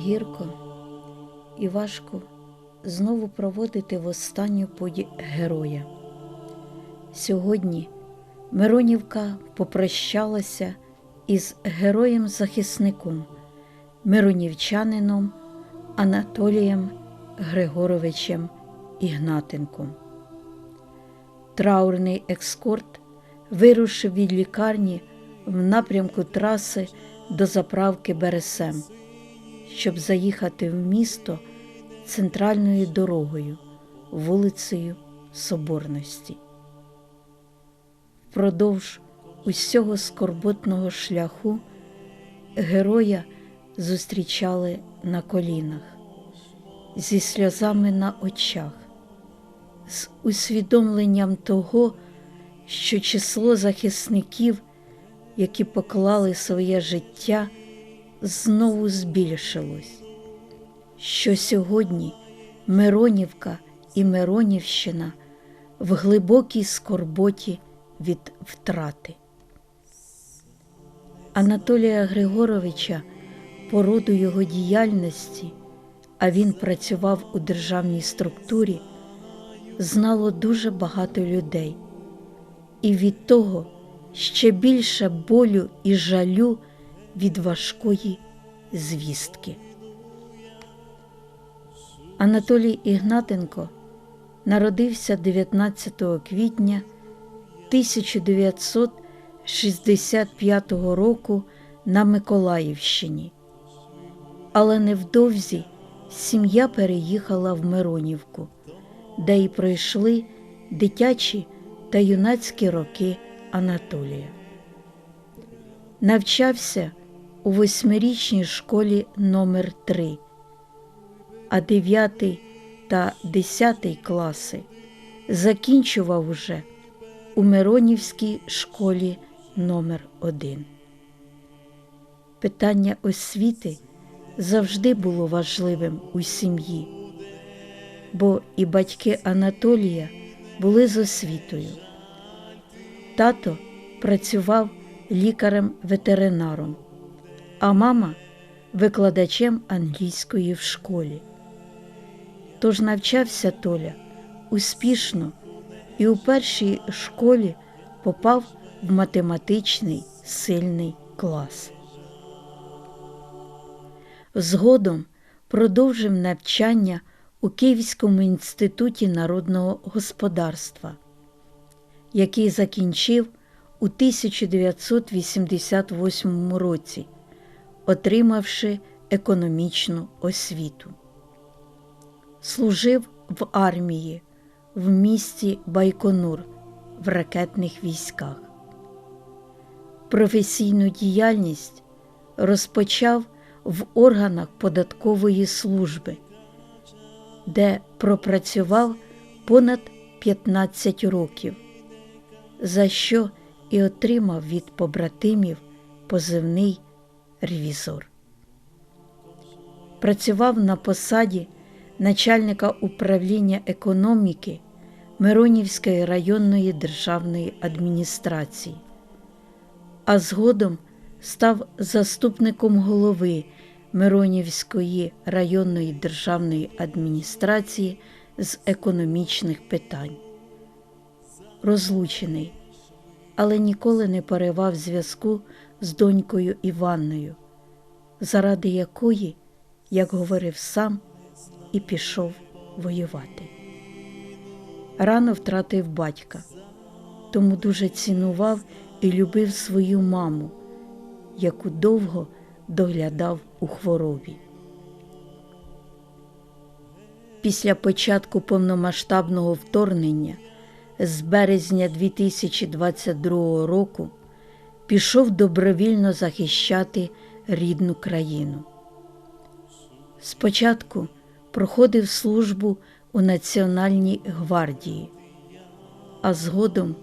гірко і важко знову проводити в останню путь героя. Сьогодні Миронівка попрощалася із героєм-захисником, миронівчанином Анатолієм Григоровичем Ігнатенком. Траурний екскорт вирушив від лікарні в напрямку траси до заправки Бересем, щоб заїхати в місто центральною дорогою, вулицею Соборності. Впродовж усього скорботного шляху героя зустрічали на колінах, зі сльозами на очах, з усвідомленням того, що число захисників, які поклали своє життя, знову збільшилось, що сьогодні Миронівка і Миронівщина в глибокій скорботі від втрати. Анатолія Григоровича по роду його діяльності, а він працював у державній структурі, знало дуже багато людей, і від того ще більше болю і жалю від важкої звістки. Анатолій Ігнатенко народився 19 квітня 1965 року на Миколаївщині, але невдовзі сім'я переїхала в Миронівку, де й пройшли дитячі та юнацькі роки Анатолія. Навчався у восьмирічній школі номер 3 а 9 та 10 класи закінчував уже у Миронівській школі номер 1 Питання освіти завжди було важливим у сім'ї, бо і батьки Анатолія були з освітою. Тато працював лікарем-ветеринаром, а мама викладачем англійської в школі. Тож навчався Толя успішно і у першій школі попав в математичний сильний клас. Згодом продовжив навчання у Київському інституті народного господарства, який закінчив у 1988 році, отримавши економічну освіту. Служив в армії в місті Байконур в ракетних військах. Професійну діяльність розпочав в органах податкової служби, де пропрацював понад 15 років, за що і отримав від побратимів позивний ревізор. Працював на посаді начальника управління економіки Миронівської районної державної адміністрації, а згодом став заступником голови Миронівської районної державної адміністрації з економічних питань. Розлучений, але ніколи не поривав зв'язку з донькою Іванною, заради якої, як говорив сам, і пішов воювати. Рано втратив батька, тому дуже цінував і любив свою маму, яку довго доглядав у хворобі. Після початку повномасштабного вторгнення з березня 2022 року пішов добровільно захищати рідну країну. Спочатку проходив службу у Національній гвардії, а згодом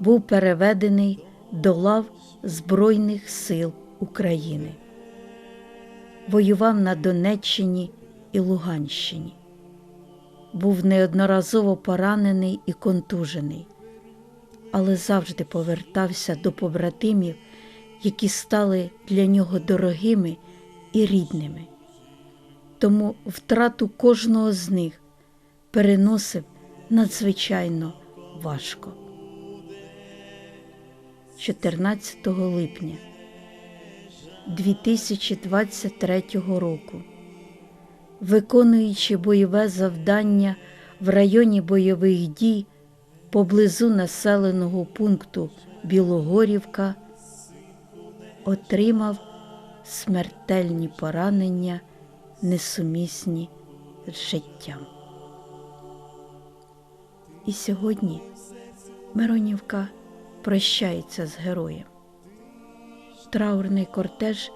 був переведений до лав Збройних сил України. Воював на Донеччині і Луганщині. Був неодноразово поранений і контужений, але завжди повертався до побратимів, які стали для нього дорогими і рідними. тому втрату кожного з них переносив надзвичайно важко. 14 липня 2023 року, виконуючи бойове завдання в районі бойових дій поблизу населеного пункту Білогорівка, отримав смертельні поранення, несумісні з життям. І сьогодні Миронівка прощається з героєм. Траурний кортеж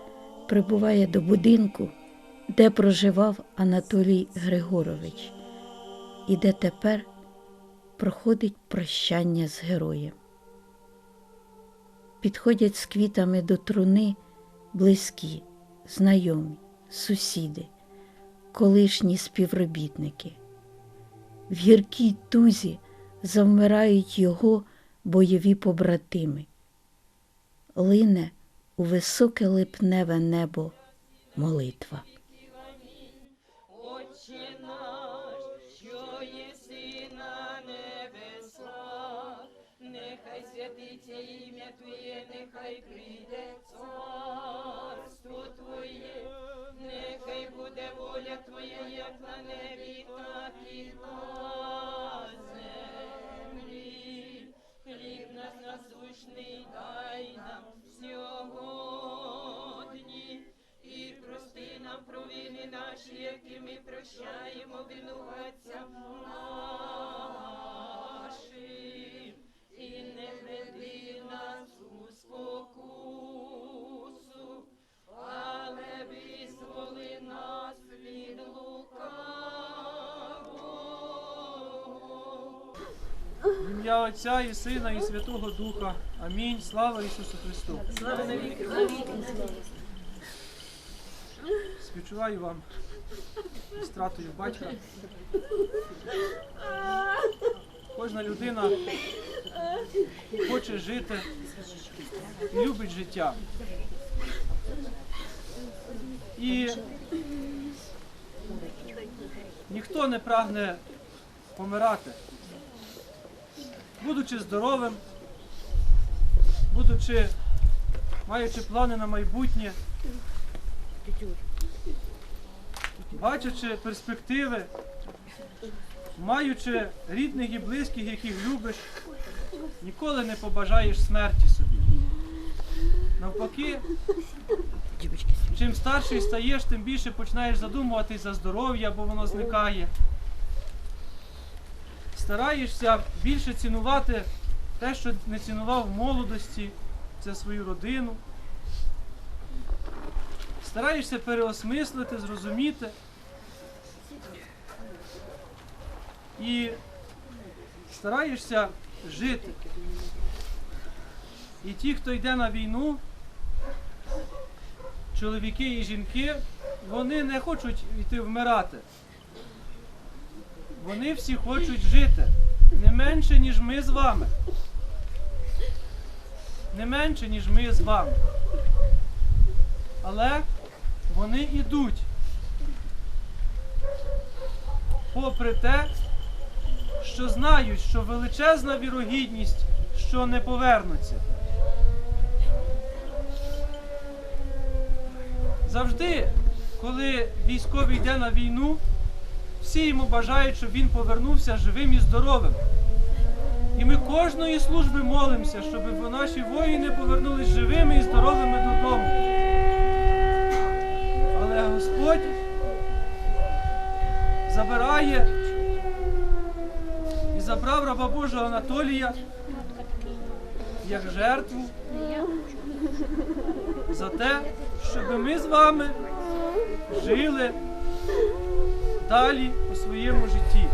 прибуває до будинку, де проживав Анатолій Григорович, і де тепер проходить прощання з героєм. Підходять з квітами до труни близькі, знайомі, сусіди, колишні співробітники. В гіркій тузі завмирають його бойові побратими. Лине у високе липневе небо молитва. Прощаємо винуватцям нашим. І не веди нас у спокусу, але визволи нас від лукавого. В ім'я Отця і Сина, і Святого Духа. Амінь. Слава Ісусу Христу. Співчуваю вам стратою батька. Кожна людина хоче жити любить життя. І ніхто не прагне помирати будучи здоровим, будучи, маючи плани на майбутнє, бачачи перспективи, маючи рідних і близьких, яких любиш, ніколи не побажаєш смерті собі. Навпаки, чим старший стаєш, тим більше починаєш задумуватись за здоров'я, бо воно зникає стараєшся більше цінувати те, що не цінував в молодості, це свою родину. Стараєшся переосмислити, зрозуміти. І стараєшся жити. І ті, хто йде на війну, чоловіки і жінки, вони не хочуть йти вмирати. Вони всі хочуть жити не менше, ніж ми з вами. Не менше, ніж ми з вами. Але вони йдуть. Попри те, що знають, що величезна вірогідність, що не повернуться. Завжди, коли військовий йде на війну, всі йому бажають, щоб він повернувся живим і здоровим. І ми кожної служби молимося, щоб наші воїни повернулись живими і здоровими додому. Господь забирає і забрав раба Божого Анатолія як жертву за те, щоб ми з вами жили далі у своєму житті.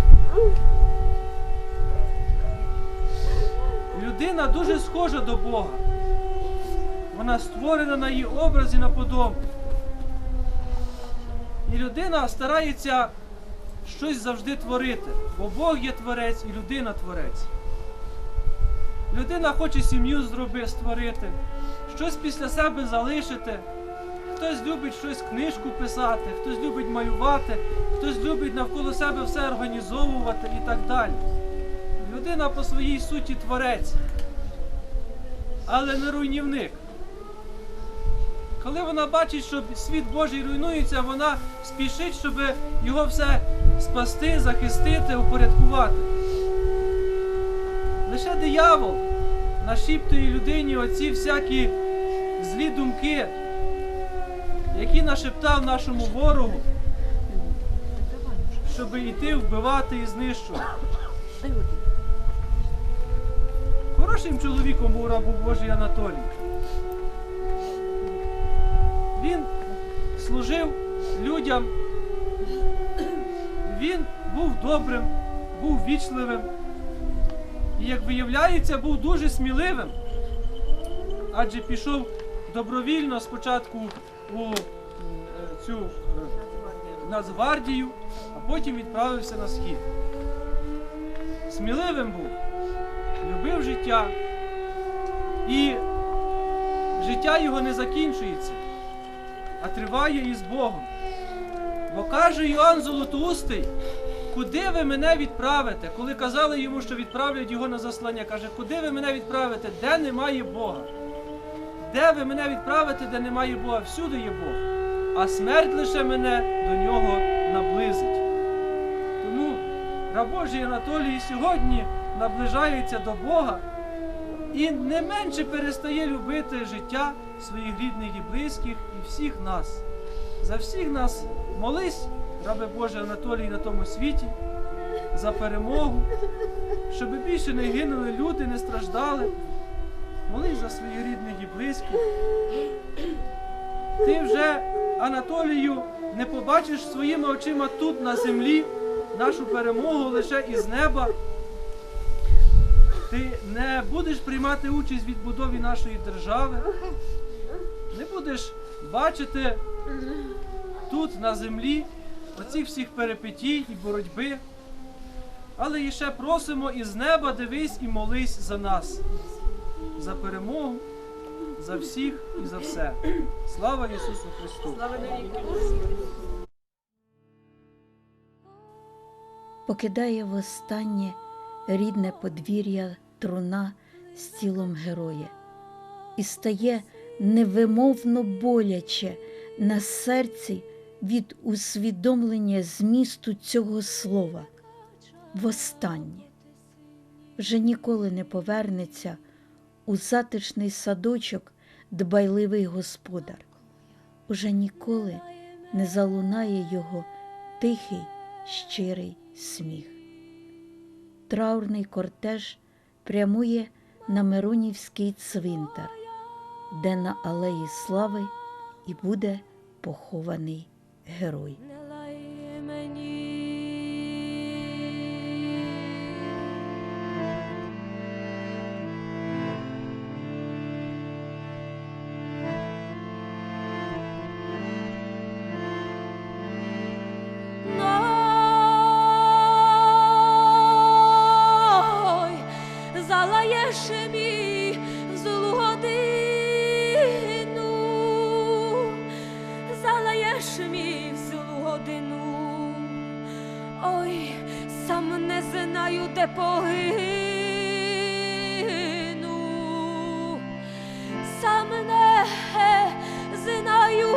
Людина дуже схожа до Бога. Вона створена на її образ і на подобу. І людина старається щось завжди творити, бо Бог є творець і людина творець. Людина хоче сім'ю зроби, створити, щось після себе залишити, хтось любить щось книжку писати, хтось любить малювати, хтось любить навколо себе все організовувати і так далі. Людина по своїй суті творець, але не руйнівник. Коли вона бачить, що світ Божий руйнується, вона спішить, щоб його все спасти, захистити, упорядкувати. Лише диявол нашіптує людині оці всякі злі думки, які нашептав нашому ворогу, щоб йти вбивати і знищувати. Хорошим чоловіком був раб Божий Анатолій. Він служив людям, він був добрим, був вічливим. І, як виявляється, був дуже сміливим, адже пішов добровільно спочатку у е, цю е, Нацгвардію, а потім відправився на схід. Сміливим був, любив життя, і життя його не закінчується, а триває із Богом. Бо каже Йоанн Золотоустий, куди ви мене відправите? Коли казали йому, що відправлять його на заслання, каже, куди ви мене відправите, де немає Бога? Де ви мене відправите, де немає Бога? Всюди є Бог. А смерть лише мене до нього наблизить. Тому раб Божий Анатолій сьогодні наближається до Бога і не менше перестає любити життя своїх рідних і близьких і всіх нас. За всіх нас молись, рабе Боже Анатолій, на тому світі, за перемогу, щоб більше не гинули люди, не страждали. Молись за своїх рідних і близьких. Ти вже, Анатолію, не побачиш своїми очима тут на землі нашу перемогу лише із неба. Ти не будеш приймати участь в відбудові нашої держави, не будеш бачити тут на землі оцих всіх перипетій і боротьби. Але і ще просимо із неба дивись і молись за нас, за перемогу, за всіх і за все. Слава Ісусу Христу! Слава навіки. покидає востаннє рідне подвір'я труна з тілом героя, і стає невимовно боляче на серці від усвідомлення змісту цього слова. Востаннє вже ніколи не повернеться у затишний садочок дбайливий господар. Уже ніколи не залунає його тихий, щирий сміх. Траурний кортеж прямує на Миронівський цвинтар, де на алеї слави і буде похований герой. Не знаю, де погину, сам не знаю,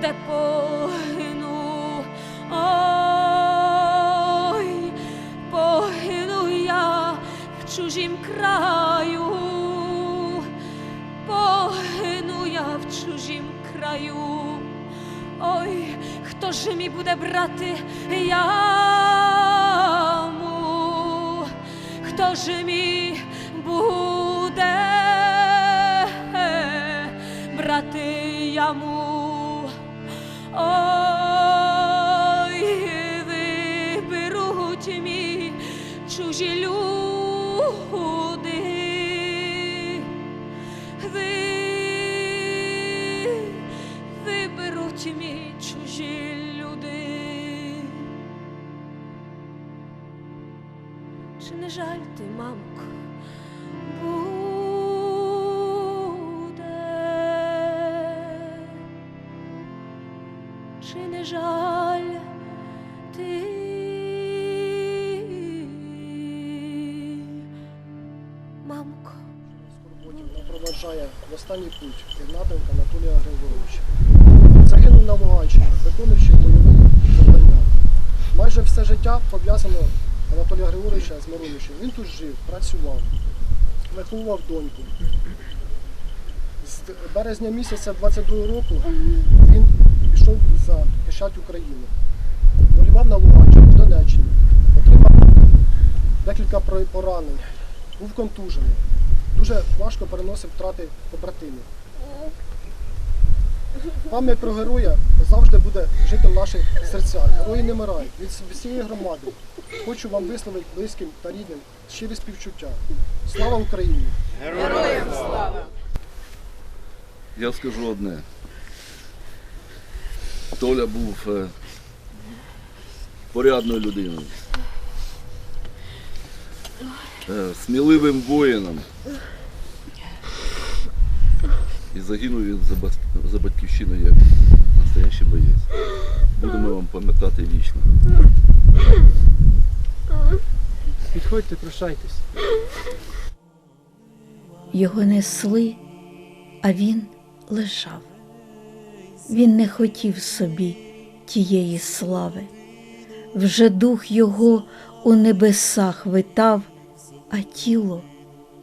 де погину. Ой, погину я в чужім краю, погину я в чужім краю. Ой, хто ж мій буде брати яму? Хто ж мій буде брати яму? Ой, виберуть мій чужі люди. потім чужі люди, чи не жаль ти, мамок, буде, чи не жаль ти? Мамко? Скоро Проваджає в останній путь від напрямка Анатолія Григоровича. Загинув на Луганщині, виконуючи бойові завдання. Майже все життя пов'язано Анатолія Григоровича з Мироничем. Він тут жив, працював, виховував доньку. З березня місяця 22 року він пішов захищати Україну. Воював на Луганщині, в Донеччині, отримав декілька поранень, був контужений дуже важко переносив втрати побратимів. Пам'ять про героя завжди буде жити в наших серцях. Герої не мирають. Від всієї громади хочу вам висловити близьким та рідним щирі співчуття. Слава Україні! Героям слава! Я скажу одне. Толя був е, порядною людиною. Е, сміливим воїном. І загинув він за, батьківщину як настоящий боєць. Будемо вам пам'ятати вічно. Підходьте, прощайтесь. Його несли, а він лежав. Він не хотів собі тієї слави. Вже дух його у небесах витав, а тіло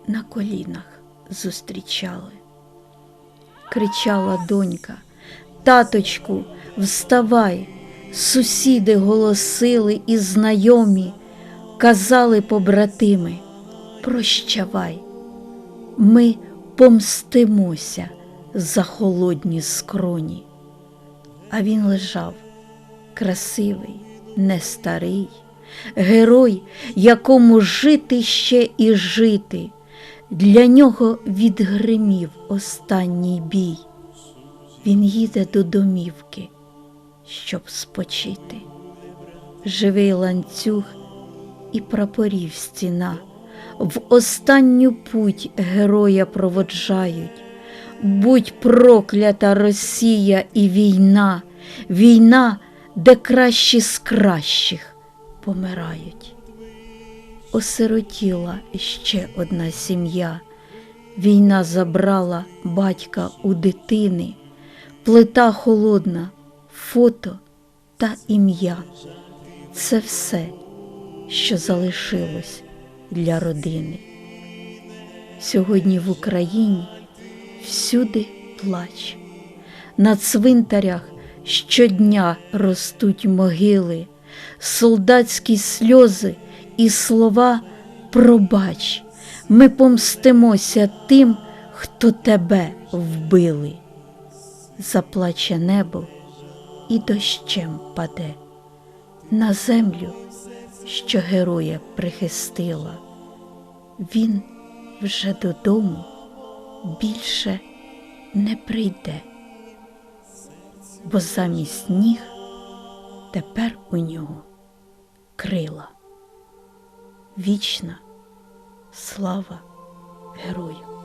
на колінах зустрічали. Кричала донька, таточку, вставай, сусіди голосили і знайомі, казали побратими, прощавай. Ми помстимося за холодні скроні. А він лежав, красивий, не старий, герой, якому жити ще і жити. Для нього відгримів останній бій. Він їде до домівки, щоб спочити. Живий ланцюг і прапорів стіна в останню путь героя проводжають. Будь проклята Росія і війна, війна, де кращі з кращих помирають. Осиротіла ще одна сім'я. Війна забрала батька у дитини, плита холодна, фото та ім'я. Це все, що залишилось для родини. Сьогодні в Україні всюди плач. На цвинтарях щодня ростуть могили, солдатські сльози і слова пробач. Ми помстимося тим, хто тебе вбили. Заплаче небо і дощем паде на землю що героя прихистила. Він вже додому більше не прийде, бо замість ніг тепер у нього крила. Вічна слава герою.